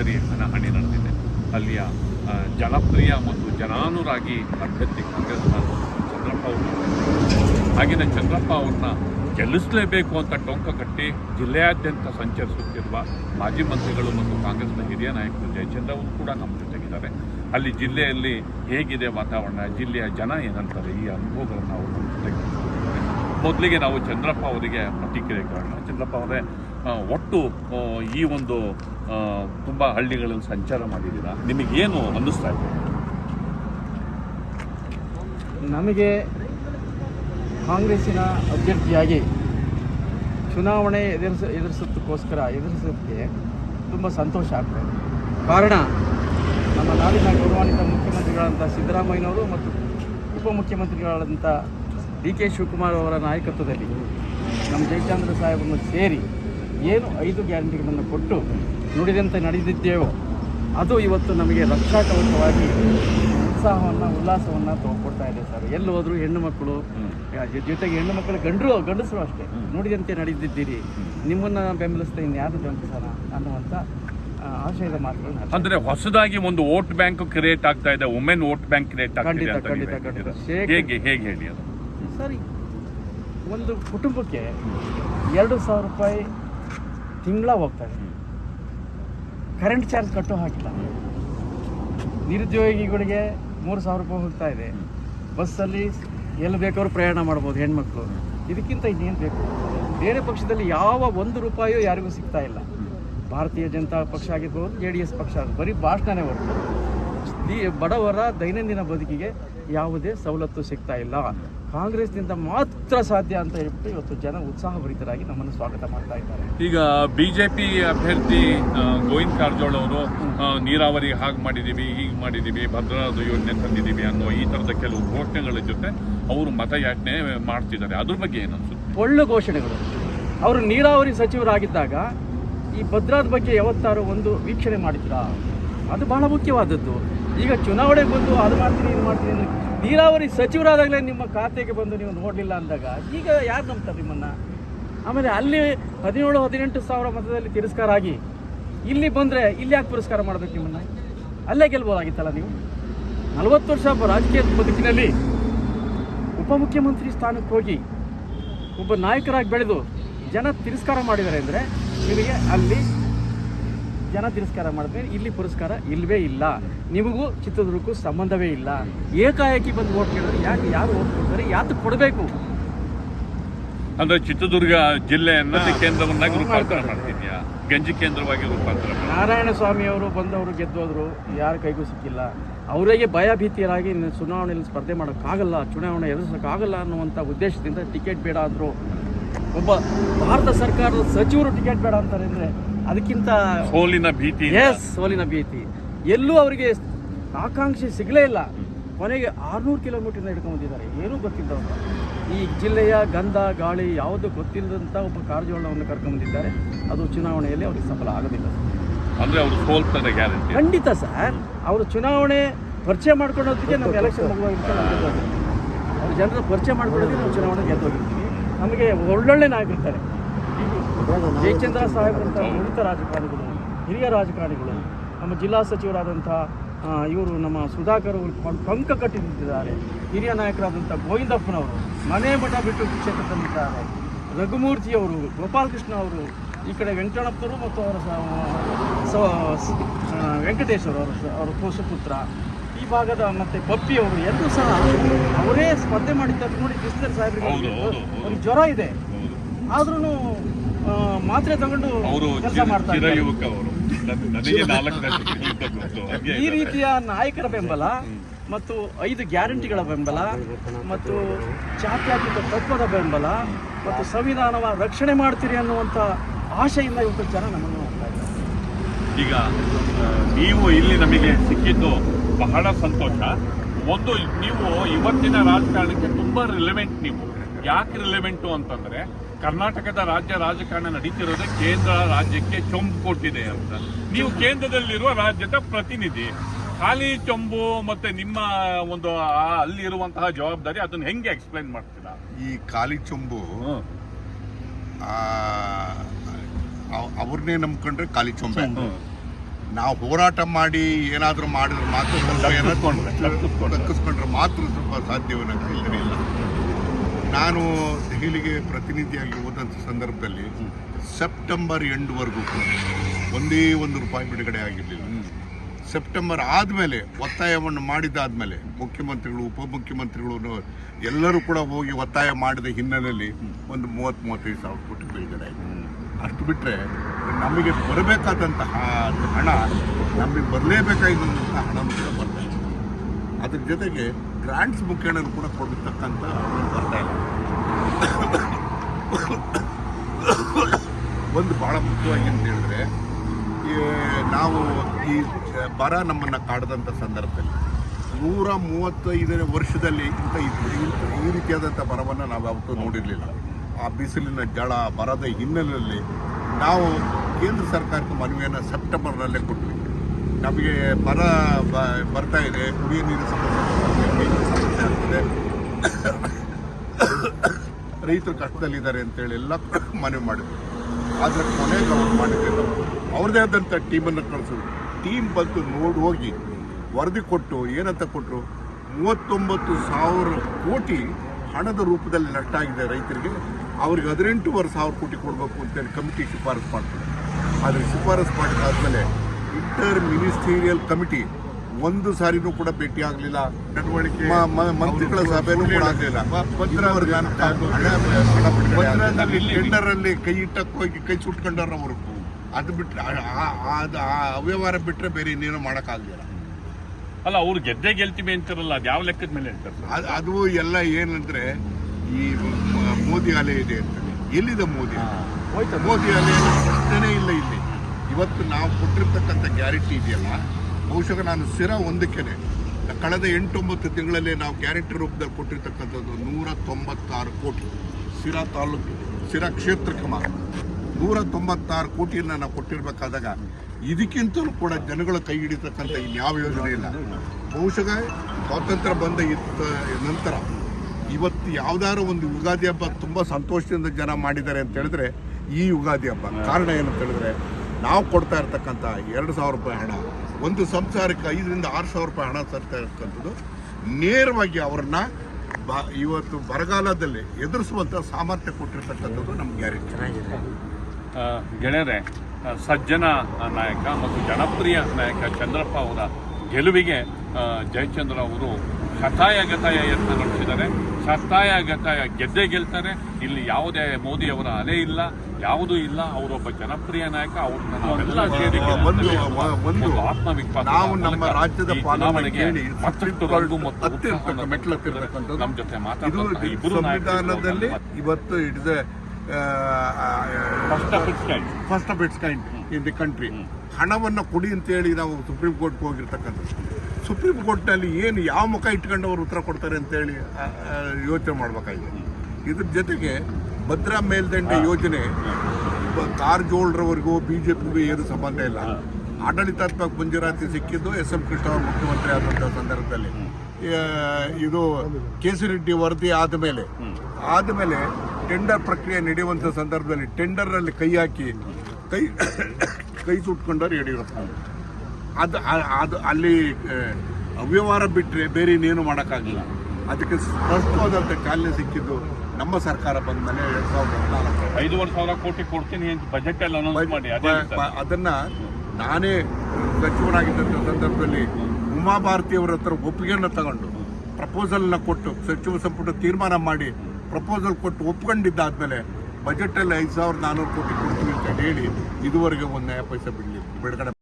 ಅಚ್ಚರಿ ಹಣಾಹಣಿ ನಡೆದಿದೆ. ಅಲ್ಲಿಯ ಜನಪ್ರಿಯ ಮತ್ತು ಜನಾನುರಾಗಿ ಅಭ್ಯರ್ಥಿ ಕಾಂಗ್ರೆಸ್ ಚಂದ್ರಪ್ಪ ಅವರು. ಆಗಿನ ಚಂದ್ರಪ್ಪ ಅವ್ರನ್ನ ಗೆಲ್ಲಿಸಲೇಬೇಕು ಅಂತ ಟೊಂಕ ಕಟ್ಟಿ ಜಿಲ್ಲೆಯಾದ್ಯಂತ ಸಂಚರಿಸುತ್ತಿರುವ ಮಾಜಿ ಮಂತ್ರಿಗಳು ಮತ್ತು ಕಾಂಗ್ರೆಸ್ನ ಹಿರಿಯ ನಾಯಕರು ಜಯಚಂದ್ರ ಅವರು ಕೂಡ ನಮ್ಮ ಜೊತೆಗಿದ್ದಾರೆ. ಅಲ್ಲಿ ಜಿಲ್ಲೆಯಲ್ಲಿ ಹೇಗಿದೆ ವಾತಾವರಣ, ಜಿಲ್ಲೆಯ ಜನ ಏನಂತಾರೆ, ಈ ಅನುಭವಗಳನ್ನು ಅವರು ಜೊತೆಗೆ ಮೊದಲಿಗೆ ನಾವು ಚಂದ್ರಪ್ಪ ಅವರಿಗೆ ಪ್ರತಿಕ್ರಿಯೆ ಕಾರಣ ಚಂದ್ರಪ್ಪ ಅವರೇ ಒಟ್ಟು ಈ ಒಂದು ತುಂಬ ಹಳ್ಳಿಗಳಲ್ಲಿ ಸಂಚಾರ ಮಾಡಿದ್ದೀರಾ. ನಿಮಗೇನು ಅನ್ನಿಸ್ತಾ ಇದೆ? ನಮಗೆ ಕಾಂಗ್ರೆಸ್ಸಿನ ಅಭ್ಯರ್ಥಿಯಾಗಿ ಚುನಾವಣೆ ಎದುರಿಸ, ಎದುರಿಸೋದಕ್ಕೋಸ್ಕರ ಎದುರಿಸೋದಕ್ಕೆ ತುಂಬ ಸಂತೋಷ ಆಗ್ತದೆ ಕಾರಣ, ನಮ್ಮ ನಾಡಿನ ಗೌರವಾನ್ವಿತ ಮುಖ್ಯಮಂತ್ರಿಗಳಾದಂಥ ಸಿದ್ದರಾಮಯ್ಯನವರು ಮತ್ತು ಉಪಮುಖ್ಯಮಂತ್ರಿಗಳಾದಂಥ ಡಿ ಕೆ ಶಿವಕುಮಾರ್ ಅವರ ನಾಯಕತ್ವದಲ್ಲಿ ನಮ್ಮ ಜಯಚಂದ್ರ ಸಾಹೇಬನ್ನು ಸೇರಿ ಏನು ಐದು ಗ್ಯಾರಂಟಿಗಳನ್ನು ಕೊಟ್ಟು ನುಡಿದಂತೆ ನಡೆದಿದ್ದೇವೋ ಅದು ಇವತ್ತು ನಮಗೆ ರಕ್ಷಾ ಕವಚವಾಗಿ ಉತ್ಸಾಹವನ್ನು ಉಲ್ಲಾಸವನ್ನು ಕೊಡ್ತಾ ಇದೆ ಸರ್. ಎಲ್ಲಿ ಹೋದರೂ ಹೆಣ್ಣು ಮಕ್ಕಳು ಜೊತೆಗೆ ಹೆಣ್ಣು ಮಕ್ಕಳು ಗಂಡರು ಗಂಡಸರು ಅಷ್ಟೇ ನುಡಿದಂತೆ ನಡೆದಿದ್ದೀರಿ. ನಿಮ್ಮನ್ನು ಬೆಂಬಲಿಸ್ತಾ ಇನ್ಯಾರು ಬೆಂಬಲಿಸೋಣ ಅನ್ನುವಂಥ ಆಶಯದ ಮಾತುಗಳು ಅಂದ್ರೆ ಹೊಸದಾಗಿ ಒಂದು ವೋಟ್ ಬ್ಯಾಂಕ್ ಕ್ರಿಯೇಟ್ ಆಗ್ತಾ ಇದೆ ವುಮೆನ್ ವೋಟ್ ಬ್ಯಾಂಕ್ ಕ್ರಿಯೇಟ್ ಖಂಡಿತ, ಖಂಡಿತ, ಹೇಳ್ತಿದ್ದೀರಾ. ಖಂಡಿತ. ಹೇಗೆ ಹೇಗೆ ಹೇಳಿ ಅದು? ಸರಿ. ಒಂದು ಕುಟುಂಬಕ್ಕೆ ಎರಡು ಸಾವಿರ ರೂಪಾಯಿ ತಿಂಗಳ ಹೋಗ್ತಾ ಇದೆ ಕರೆಂಟ್ ಚಾರ್ಜ್ ಕಟ್ಟೋ ಹಾಕಿಲ್ಲ. ನಿರುದ್ಯೋಗಿಗಳಿಗೆ ಮೂರು ಸಾವಿರ ರೂಪಾಯಿ ಹೋಗ್ತಾ ಇದೆ. ಬಸ್ಸಲ್ಲಿ ಎಲ್ಲಿ ಬೇಕಾದ್ರೂ ಪ್ರಯಾಣ ಮಾಡ್ಬೋದು ಹೆಣ್ಮಕ್ಳು. ಇದಕ್ಕಿಂತ ಇನ್ನೇನು ಬೇಕು? ಬೇರೆ ಪಕ್ಷದಲ್ಲಿ ಯಾವ ಒಂದು ರೂಪಾಯಿಯೂ ಯಾರಿಗೂ ಸಿಗ್ತಾ ಇಲ್ಲ. ಭಾರತೀಯ ಜನತಾ ಪಕ್ಷ ಆಗಿರ್ಬೋದು ಜೆ ಡಿ ಎಸ್ ಪಕ್ಷ ಬರೀ ಭಾಷಣನೇ ಹೊರತು. ಬಡವರ ದೈನಂದಿನ ಬದುಕಿಗೆ ಯಾವುದೇ ಸವಲತ್ತು ಸಿಗ್ತಾ ಇಲ್ಲ. ಕಾಂಗ್ರೆಸ್ನಿಂದ ಮಾತ್ರ ಸಾಧ್ಯ ಅಂತ ಹೇಳ್ಬಿಟ್ಟು ಇವತ್ತು ಜನ ಉತ್ಸಾಹಭರಿತರಾಗಿ ನಮ್ಮನ್ನು ಸ್ವಾಗತ ಮಾಡ್ತಾ ಇದ್ದಾರೆ. ಈಗ ಬಿಜೆಪಿ ಅಭ್ಯರ್ಥಿ ಗೋವಿಂದ ಕಾರಜೋಳ ಅವರು ನೀರಾವರಿ ಹಾಗೆ ಮಾಡಿದ್ದೀವಿ ಹೀಗೆ ಮಾಡಿದ್ದೀವಿ ಭದ್ರಾದ ಯೋಜನೆ ತಂದಿದ್ದೀವಿ ಅನ್ನೋ ಈ ತರದ ಕೆಲವು ಘೋಷಣೆಗಳ ಜೊತೆ ಅವರು ಮತಯಾಚನೆ ಮಾಡ್ತಿದ್ದಾರೆ. ಅದ್ರ ಬಗ್ಗೆ ಏನು ಅನ್ಸುತ್ತೆ? ಒಳ್ಳೆ ಘೋಷಣೆಗಳು. ಅವರು ನೀರಾವರಿ ಸಚಿವರಾಗಿದ್ದಾಗ ಈ ಭದ್ರಾದ ಬಗ್ಗೆ ಯಾವತ್ತಾರು ಒಂದು ವೀಕ್ಷಣೆ ಮಾಡಿದ್ರಾ? ಅದು ಬಹಳ ಮುಖ್ಯವಾದದ್ದು. ಈಗ ಚುನಾವಣೆಗೆ ಬಂದು ಅದು ಮಾಡ್ತೀನಿ ಇದು ಮಾಡ್ತೀನಿ ನೀರಾವರಿ ಸಚಿವರಾದಾಗಲೇ ನಿಮ್ಮ ಖಾತೆಗೆ ಬಂದು ನೀವು ನೋಡಲಿಲ್ಲ ಅಂದಾಗ ಈಗ ಯಾರು ನಂಬ್ತಾರೆ ನಿಮ್ಮನ್ನು? ಆಮೇಲೆ ಅಲ್ಲಿ ಹದಿನೇಳು, ಹದಿನೆಂಟು ಸಾವಿರ ಮತದಲ್ಲಿ ತಿರಸ್ಕಾರ ಆಗಿ ಇಲ್ಲಿ ಬಂದರೆ ಇಲ್ಲಿ ಯಾಕೆ ಪುರಸ್ಕಾರ ಮಾಡಬೇಕು ನಿಮ್ಮನ್ನು? ಅಲ್ಲೇ ಗೆಲ್ಬೋದಾಗಿತ್ತಲ್ಲ ನೀವು? ನಲವತ್ತು ವರ್ಷ ರಾಜಕೀಯ ಬದುಕಿನಲ್ಲಿ ಉಪಮುಖ್ಯಮಂತ್ರಿ ಸ್ಥಾನಕ್ಕೆ ಹೋಗಿ ಒಬ್ಬ ನಾಯಕರಾಗಿ ಬೆಳೆದು ಜನ ತಿರಸ್ಕಾರ ಮಾಡಿದ್ದಾರೆ ಅಂದರೆ ನಿಮಗೆ ಅಲ್ಲಿ ಜನ ತಿರಸ್ಕಾರ ಮಾಡಿದ್ರೆ ಇಲ್ಲಿ ಪುರಸ್ಕಾರ ಇಲ್ಲವೇ ಇಲ್ಲ. ನಿಮಗೂ ಚಿತ್ರದುರ್ಗಕ್ಕೂ ಸಂಬಂಧವೇ ಇಲ್ಲ. ಏಕಾಏಕಿ ಬಂದು ಓಟ್ ಕೇಳಿದ್ರೆ ಯಾಕೆ ಯಾರು ಓಟ್ ಕೊಡ್ತಾರೆ? ಯಾತಕ್ಕೆ ಕೊಡಬೇಕು? ಅಂದ್ರೆ ಚಿತ್ರದುರ್ಗ ಜಿಲ್ಲೆಯನ್ನ ಕೇಂದ್ರವನ್ನಾಗಿ ರೂಪಾಂತರ ಮಾಡ್ತಿದ್ಯಾ? ಗಂಜಿ ಕೇಂದ್ರವಾಗಿ ರೂಪಾಂತರ? ನಾರಾಯಣ ಸ್ವಾಮಿ ಅವರು ಬಂದವರು ಗೆದ್ದೋದ್ರು ಯಾರ ಕೈಗೂ ಸಿಕ್ಕಿಲ್ಲ. ಅವರಿಗೆ ಭಯಭೀತಿಯರಾಗಿ ಭೀತಿಯರಾಗಿ ಚುನಾವಣೆಯಲ್ಲಿ ಸ್ಪರ್ಧೆ ಮಾಡೋಕ್ಕಾಗಲ್ಲ ಚುನಾವಣೆ ಎದುರಿಸೋಕ್ಕಾಗಲ್ಲ ಅನ್ನುವಂಥ ಉದ್ದೇಶದಿಂದ ಟಿಕೆಟ್ ಬೇಡ ಅಂದರು. ಒಬ್ಬ ಭಾರತ ಸರ್ಕಾರದ ಸಚಿವರು ಟಿಕೆಟ್ ಬೇಡ ಅಂತಾರೆ ಅಂದರೆ ಅದಕ್ಕಿಂತ ಸೋಲಿನ ಭೀತಿ ಎಸ್ ಸೋಲಿನ ಭೀತಿ. ಎಲ್ಲೂ ಅವರಿಗೆ ಆಕಾಂಕ್ಷೆ ಸಿಗಲೇ ಇಲ್ಲ. ಕೊನೆಗೆ ಆರುನೂರು ಕಿಲೋಮೀಟರ್ನ ಹಿಡ್ಕೊಂಡು ಬಂದಿದ್ದಾರೆ. ಏನೂ ಗೊತ್ತಿದ್ದವರು ಈ ಜಿಲ್ಲೆಯ ಗಂಧ ಗಾಳಿ ಯಾವುದು ಗೊತ್ತಿಲ್ಲದಂಥ ಒಬ್ಬ ಕಾರಜೋಳವನ್ನು ಕರ್ಕೊಂಡ್ಬಂದಿದ್ದಾರೆ ಅದು ಚುನಾವಣೆಯಲ್ಲಿ ಅವರಿಗೆ ಸಫಲ ಆಗೋದಿಲ್ಲ. ಅಂದ್ರೆ ಅವರು ಸೋಲ್ತಾರೆ ಗ್ಯಾರಂಟಿ ಖಂಡಿತ ಸರ್. ಅವರು ಚುನಾವಣೆ ಪರಿಚಯ ಮಾಡ್ಕೊಳ್ಳೋದಕ್ಕೆ ನಮ್ಮ ಎಲೆಕ್ಷನ್ ಮುಗಿದೋಗಿರುತ್ತೆ ಅವ್ರು ಜನರ ಪರಿಚಯ ಮಾಡ್ಕೊಳ್ಳೋದಕ್ಕೆ ನಾವು ಚುನಾವಣೆ ಗೆದ್ದೋಗಿರ್ತೀವಿ. ನಮಗೆ ಒಳ್ಳೊಳ್ಳೆ ನಾಯಕರಿರ್ತಾರೆ ಜಯಚಂದ್ರ ಸಾಹೇಬ್ರಂಥ ನುರಿತ ರಾಜಕಾರಣಿಗಳು ಹಿರಿಯ ರಾಜಕಾರಣಿಗಳು ನಮ್ಮ ಜಿಲ್ಲಾ ಸಚಿವರಾದಂಥ ಇವರು ನಮ್ಮ ಸುಧಾಕರ್ ಅವರು ಪಂಕ ಕಟ್ಟಿ ನಿಂತಿದ್ದಾರೆ ಹಿರಿಯ ನಾಯಕರಾದಂಥ ಗೋವಿಂದಪ್ಪನವರು ಮನೆ ಮಠ ಬಿಟ್ಟು ಕ್ಷೇತ್ರದಲ್ಲಿದ್ದಾರೆ ರಘುಮೂರ್ತಿಯವರು ಗೋಪಾಲಕೃಷ್ಣ ಅವರು ಈ ಕಡೆ ವೆಂಕಟಣ್ಣಪ್ಪರು ಮತ್ತು ಅವರ ವೆಂಕಟೇಶ್ವರ ಅವರು ಅವರ ಸ- ಅವರ ಪುತ್ರ ಈ ಭಾಗದ ಮತ್ತೆ ಪಪ್ಪಿ ಅವರು ಎಲ್ಲರೂ ಸಹ ಅವರೇ ಸ್ಪರ್ಧೆ ಮಾಡಿದ್ದಾರೆ. ನೋಡಿ ಕೃಷ್ಣ ಸಾಹೇಬ್ರಿಗೆ. ಅವ್ರಿಗೆ ಜ್ವರ ಇದೆ. ಆದ್ರೂ ಮಾತ್ರೆ ತಗೊಂಡು ಕೆಲಸ ಈ ರೀತಿಯ ನಾಯಕರ ಬೆಂಬಲ ಮತ್ತು ಐದು ಗ್ಯಾರಂಟಿಗಳ ಬೆಂಬಲ ಮತ್ತು ಜಾತ್ಯಾತೀತ ತತ್ವದ ಬೆಂಬಲ ಮತ್ತು ಸಂವಿಧಾನವ ರಕ್ಷಣೆ ಮಾಡ್ತೀರಿ ಅನ್ನುವಂಥ ಆಶೆಯಿಂದ ಇವತ್ತು ಜನ ನಮ್ಮನ್ನು ನೋಡ್ತಾ ಇದ್ದಾರೆ. ಈಗ ನೀವು ಇಲ್ಲಿ ನಮಗೆ ಸಿಕ್ಕಿದ್ದು ಬಹಳ ಸಂತೋಷ. ಒಂದು ನೀವು ಇವತ್ತಿನ ರಾಜಕಾರಣಕ್ಕೆ ತುಂಬಾ ರಿಲೆವೆಂಟ್ ನೀವು. ಯಾಕೆ ರಿಲೆವೆಂಟು ಅಂತಂದ್ರೆ ಕರ್ನಾಟಕದ ರಾಜ್ಯ ರಾಜಕಾರಣ ನಡೀತಿರೋದೇ ಕೇಂದ್ರ ರಾಜ್ಯಕ್ಕೆ ಚೊಂಬು ಕೊಟ್ಟಿದೆ ಅಂತ. ನೀವು ಕೇಂದ್ರದಲ್ಲಿರುವ ರಾಜ್ಯದ ಪ್ರತಿನಿಧಿ. ಖಾಲಿ ಚೊಂಬು ಮತ್ತೆ ನಿಮ್ಮ ಒಂದು ಅಲ್ಲಿರುವಂತಹ ಜವಾಬ್ದಾರಿ ಅದನ್ನ ಹೆಂಗೆ ಎಕ್ಸ್ಪ್ಲೈನ್ ಮಾಡ್ತೀರಾ? ಈ ಖಾಲಿ ಚೊಂಬು ಅವ್ರನ್ನೇ ನಂಬ್ಕೊಂಡ್ರೆ ಖಾಲಿ ಚೊಂಬು. ನಾವು ಹೋರಾಟ ಮಾಡಿ ಏನಾದರೂ ಮಾಡಿದ್ರೆ ಮಾತ್ರ ಸ್ವಲ್ಪ ಏನಾದ್ರು ಮಾತ್ರ ಸ್ವಲ್ಪ ಸಾಧ್ಯವನ್ನ ಇಲ್ಲ. ನಾನು ದೆಹಲಿಗೆ ಪ್ರತಿನಿಧಿಯಾಗಿ ಹೋದಂಥ ಸಂದರ್ಭದಲ್ಲಿ ಸೆಪ್ಟೆಂಬರ್ ಎಂಡ್ವರೆಗೂ ಒಂದೇ ಒಂದು ರೂಪಾಯಿ ಬಿಡುಗಡೆ ಆಗಿರಲಿಲ್ಲ. ಸೆಪ್ಟೆಂಬರ್ ಆದಮೇಲೆ ಒತ್ತಾಯವನ್ನು ಮಾಡಿದ್ದಾದಮೇಲೆ ಮುಖ್ಯಮಂತ್ರಿಗಳು, ಉಪಮುಖ್ಯಮಂತ್ರಿಗಳು ಎಲ್ಲರೂ ಕೂಡ ಹೋಗಿ ಒತ್ತಾಯ ಮಾಡಿದ ಹಿನ್ನೆಲೆಯಲ್ಲಿ ಒಂದು ಮೂವತ್ತು ಮೂವತ್ತೈದು ಸಾವಿರ ಕೋಟಿ ಬಿಡುಗಡೆ ಅಷ್ಟು ಬಿಟ್ಟರೆ ನಮಗೆ ಬರಬೇಕಾದಂತಹ ಹಣ ನಮಗೆ ಬರಲೇಬೇಕಾಗಿದ್ದಂಥ ಹಣ ಕೂಡ ಬರ್ತಾ ಅದ್ರ ಜೊತೆಗೆ ಗ್ರಾಂಟ್ಸ್ ಮುಖೇಣ ಕೂಡ ಕೊಡತಕ್ಕಂಥ ಅರ್ಥ ಇಲ್ಲ. ಒಂದು ಭಾಳ ಮುಖ್ಯವಾಗಿ ಅಂತ ಹೇಳಿದ್ರೆ ನಾವು ಈ ಬರ ನಮ್ಮನ್ನು ಕಾಡದಂಥ ಸಂದರ್ಭದಲ್ಲಿ ನೂರ ಮೂವತ್ತೈದನೇ ವರ್ಷದಲ್ಲಿ ಇಂಥ- ಈ ರೀತಿಯಾದಂಥ ಬರವನ್ನು ನಾವು ಯಾವತ್ತೂ ನೋಡಿರಲಿಲ್ಲ. ಆ ಬಿಸಿಲಿನ ಜಳ, ಬರದ ಹಿನ್ನೆಲೆಯಲ್ಲಿ ನಾವು ಕೇಂದ್ರ ಸರ್ಕಾರಕ್ಕೆ ಮನವಿಯನ್ನು ಸೆಪ್ಟೆಂಬರ್ನಲ್ಲೇ ಕೊಟ್ವಿ. ನಮಗೆ ಬರ ಬರ್ತಾ ಇದೆ. ಕುಡಿಯೋ ನೀರು ಸಮಸ್ಯೆ ಆಗ್ತಿದೆ ರೈತರು ಕಷ್ಟದಲ್ಲಿದ್ದಾರೆ ಅಂತೇಳಿ ಎಲ್ಲ ಮನವಿ ಮಾಡಿದ್ರು. ಆದರೆ ಕೊನೆಗೆ ಅವ್ರು ಮಾಡಿದ್ದಿಲ್ಲ ಅವ್ರದ್ದೇ ಆದಂಥ ಟೀಮನ್ನು ಕಳಿಸಿದ್ರು. ಟೀಮ್ ಬಂದು ನೋಡಿ ಹೋಗಿ, ವರದಿ ಕೊಟ್ಟು ಏನಂತ ಕೊಟ್ಟರು ಮೂವತ್ತೊಂಬತ್ತು ಸಾವಿರ ಕೋಟಿ ಹಣದ ರೂಪದಲ್ಲಿ ನಷ್ಟ ಆಗಿದೆ ರೈತರಿಗೆ. ಅವ್ರಿಗೆ ಹದಿನೆಂಟೂವರೆ ಸಾವಿರ ಕೋಟಿ ಕೊಡಬೇಕು ಅಂತೇಳಿ ಕಮಿಟಿ ಶಿಫಾರಸು ಮಾಡ್ತಾರೆ. ಆದರೆ ಶಿಫಾರಸು ಮಾಡಿದಾದ್ಮೇಲೆ ಇಂಟರ್ ಮಿನಿಸ್ಟೀರಿಯಲ್ ಕಮಿಟಿ ಒಂದು ಸಾರಿನೂ ಕೂಡ ಭೇಟಿ ಆಗಲಿಲ್ಲ. ನಡವಳಿಕೆ ಮಂತ್ರಿಗಳ ಸಭೆನೂ ಕೂಡ ಆಗಲಿಲ್ಲ. ಟೆಂಡರ್ ಅಲ್ಲಿ ಕೈ ಇಟ್ಟಕ್ಕೆ ಹೋಗಿ ಕೈ ಸುಟ್ಕೊಂಡವ್ರ ಅವರು. ಅದು ಬಿಟ್ಟರೆ ಆ- ಅವ್ಯವಹಾರ ಬಿಟ್ಟರೆ ಬೇರೆ ಇನ್ನೇನು ಮಾಡೋಕ್ಕಾಗಲಿಲ್ಲ. ಅಲ್ಲ ಅವ್ರು ಗೆದ್ದೆ ಗೆಲ್ತೀವಿ ಅಂತಾರಲ್ಲ ಅದು ಯಾವ ಲೆಕ್ಕದ ಮೇಲೆ ಹೇಳ್ತಾರೆ? ಸರ್? ಅದು ಅದು ಎಲ್ಲ ಏನಂದ್ರೆ ಈ ಮೋದಿ ಅಲೆ ಇದೆ ಅಂತಾನೆ ಎಲ್ಲಿದೆ ಮೋದಿ? ಹೋಯ್ತು ಮೋದಿ ಅಲೆ ಪ್ರಶ್ನೆನೇ ಇಲ್ಲ ಇಲ್ಲಿ. ಇವತ್ತು ನಾವು ಕೊಟ್ಟಿರ್ತಕ್ಕಂಥ ಗ್ಯಾರಂಟಿ ಇದೆಯಲ್ಲ, ಬಹುಶಃ ನಾನು ಸ್ಥಿರ ಒಂದಕ್ಕೇನೆ ಕಳೆದ ಎಂಟೊಂಬತ್ತು ತಿಂಗಳಲ್ಲಿ ನಾವು ಗ್ಯಾರಂಟಿ ರೂಪದಲ್ಲಿ ಕೊಟ್ಟಿರ್ತಕ್ಕಂಥದ್ದು ನೂರ ತೊಂಬತ್ತಾರು ಕೋಟಿ ಸಿರಾ ತಾಲೂಕು, ಸಿರಾ ಕ್ಷೇತ್ರಕ್ಕೆ ಮಾತ್ರ ನೂರ ತೊಂಬತ್ತಾರು ಕೋಟಿಯನ್ನು ನಾವು ಕೊಟ್ಟಿರಬೇಕಾದಾಗ ಇದಕ್ಕಿಂತಲೂ ಕೂಡ ಜನಗಳ ಕೈ ಹಿಡಿತಕ್ಕಂಥ ಇನ್ಯಾವ ಯೋಜನೆ ಇಲ್ಲ. ಬಹುಶಃ ಸ್ವಾತಂತ್ರ್ಯ ಬಂದ ಇತ್ತ, ನಂತರ ಇವತ್ತು ಯಾವ್ದಾದ್ರು ಒಂದು ಯುಗಾದಿ ಹಬ್ಬ ತುಂಬ ಸಂತೋಷದಿಂದ ಜನ ಮಾಡಿದ್ದಾರೆ ಅಂತ ಹೇಳಿದ್ರೆ ಈ ಯುಗಾದಿ ಹಬ್ಬ. ಕಾರಣ ಏನಂತ ಹೇಳಿದ್ರೆ ನಾವು ಕೊಡ್ತಾ ಇರ್ತಕ್ಕಂಥ ಎರಡು ಸಾವಿರ ರೂಪಾಯಿ ಹಣ, ಒಂದು ಸಂಸಾರಕ್ಕೆ ಐದರಿಂದ ಆರು ಸಾವಿರ ರೂಪಾಯಿ ಹಣ ತರ್ತಾ ಇರ್ತಕ್ಕಂಥದ್ದು, ನೇರವಾಗಿ ಅವ್ರನ್ನ ಬ, ಇವತ್ತು ಬರಗಾಲದಲ್ಲಿ ಎದುರಿಸುವಂಥ ಸಾಮರ್ಥ್ಯ ಕೊಟ್ಟಿರ್ತಕ್ಕಂಥದ್ದು ನಮ್ಮ ಗ್ಯಾರಂಟಿ. ಚೆನ್ನಾಗಿದೆ. ಗೆಳೆಯರೆ ಸಜ್ಜನ ನಾಯಕ ಮತ್ತು ಜನಪ್ರಿಯ ನಾಯಕ ಚಂದ್ರಪ್ಪ ಅವರ ಗೆಲುವಿಗೆ ಜಯಚಂದ್ರ ಅವರು ಶತಾಯ ಗತಾಯ ಯತ್ನ ನಡೆಸಿದ್ದಾರೆ. ಶತಾಯ ಗತಾಯ ಗೆದ್ದೆ ಗೆಲ್ತಾರೆ. ಇಲ್ಲಿ ಯಾವುದೇ ಮೋದಿ ಅವರ ಅಲೆ ಇಲ್ಲ ಯಾವುದೂ ಇಲ್ಲ. ಅವರೊಬ್ಬ ಜನಪ್ರಿಯ ನಾಯಕ ಅವ್ರನ್ನ ನಾವೆಲ್ಲ ಸೇರಿ ಒಂದು ಆತ್ಮವಿಶ್ವಾಸ ನಾವು ನಮ್ಮ ರಾಜ್ಯದ ಚುನಾವಣೆಗೆ ಮತ್ತಷ್ಟು ರಂಗು ಮತ್ತು ಕೋರ್ಟ್ ಹತ್ತಿರ್ತಕ್ಕ- ಉತ್ಸಾಹವನ್ನು ಮೆಟ್ಲು ನಮ್ಮ ಜೊತೆ ಮಾತಾಡೋದು ಇಬ್ಬರು ಸಂವಿಧಾನದಲ್ಲಿ ಇವತ್ತು it is first of its kind first of its kind in the country ಹಣವನ್ನು ಕೊಡಿ ಅಂತೇಳಿ ನಾವು ಸುಪ್ರೀಂ ಕೋರ್ಟ್ಗೆ ಹೋಗಿರ್ತಕ್ಕಂಥದ್ದು. ಸುಪ್ರೀಂ ಕೋರ್ಟ್ನಲ್ಲಿ ಏನು ಯಾವ ಮುಖ ಇಟ್ಕೊಂಡು ಅವರು ಉತ್ತರ ಕೊಡ್ತಾರೆ ಅಂತೇಳಿ ಯೋಚನೆ ಮಾಡಬೇಕಾಗಿದೆ. ಇದ್ರ ಜೊತೆಗೆ ಭದ್ರಾ ಮೇಲ್ದಂಡೆ ಯೋಜನೆ ಕಾರಜೋಳರವರೆಗೂ ಬಿ ಜೆ ಪಿಗೂ ಏನು ಸಂಬಂಧ ಇಲ್ಲ. ಆಡಳಿತಾತ್ಮಕ ಮಂಜೂರಾತಿ ಸಿಕ್ಕಿದ್ದು ಎಸ್ ಎಂ ಕೃಷ್ಣ ಅವರು ಮುಖ್ಯಮಂತ್ರಿ ಆದಂಥ ಸಂದರ್ಭದಲ್ಲಿ. ಇದು ಕೆ ಸಿ ರೆಡ್ಡಿ ವರದಿ ಆದಮೇಲೆ ಆದಮೇಲೆ ಟೆಂಡರ್ ಪ್ರಕ್ರಿಯೆ ನಡೆಯುವಂಥ ಸಂದರ್ಭದಲ್ಲಿ ಟೆಂಡರ್ನಲ್ಲಿ ಕೈ ಹಾಕಿ ಕೈ ಕೈ ಸುಟ್ಕೊಂಡವ್ರು ಯಡಿಯೂರಪ್ಪ. ಅದು ಅದು ಅಲ್ಲಿ ಅವ್ಯವಹಾರ ಬಿಟ್ಟರೆ ಬೇರೆ ಇನ್ನೇನು ಮಾಡೋಕ್ಕಾಗಲಿಲ್ಲ ಅದಕ್ಕೆ ಸ್ಪಷ್ಟವಾದಂಥ ಚಾಲನೆ ಸಿಕ್ಕಿದ್ದು ನಮ್ಮ ಸರ್ಕಾರ ಬಂದ ಮೇಲೆ ಎರಡು ಸಾವಿರದ ಹದಿನಾಲ್ಕು. ಐದೂವರೆ ಸಾವಿರ ಕೋಟಿ ಕೊಡ್ತೀನಿ ಅಂತ ಬಜೆಟ್ ಅದನ್ನ ನಾನೇ ಸಚಿವನಾಗಿದ್ದಂಥ ಸಂದರ್ಭದಲ್ಲಿ ಉಮಾ ಭಾರತಿಯವರ ಹತ್ರ ಒಪ್ಪಿಗೆಯನ್ನು ತಗೊಂಡು ಪ್ರಪೋಸಲ್ನ ಕೊಟ್ಟು ಸಚಿವ ಸಂಪುಟ ತೀರ್ಮಾನ ಮಾಡಿ ಪ್ರಪೋಸಲ್ ಕೊಟ್ಟು ಒಪ್ಕೊಂಡಿದ್ದಾದ್ಮೇಲೆ ಬಜೆಟಲ್ಲಿ ಐದು ಸಾವಿರದ ನಾನ್ನೂರು ಕೋಟಿ ಕೊಡ್ತೀವಿ ಅಂತ ಹೇಳಿ ಇದುವರೆಗೆ ಒಂದು ನ್ಯಾಯ ಪೈಸೆ ಬಿಡಲಿ ಬಿಡುಗಡೆ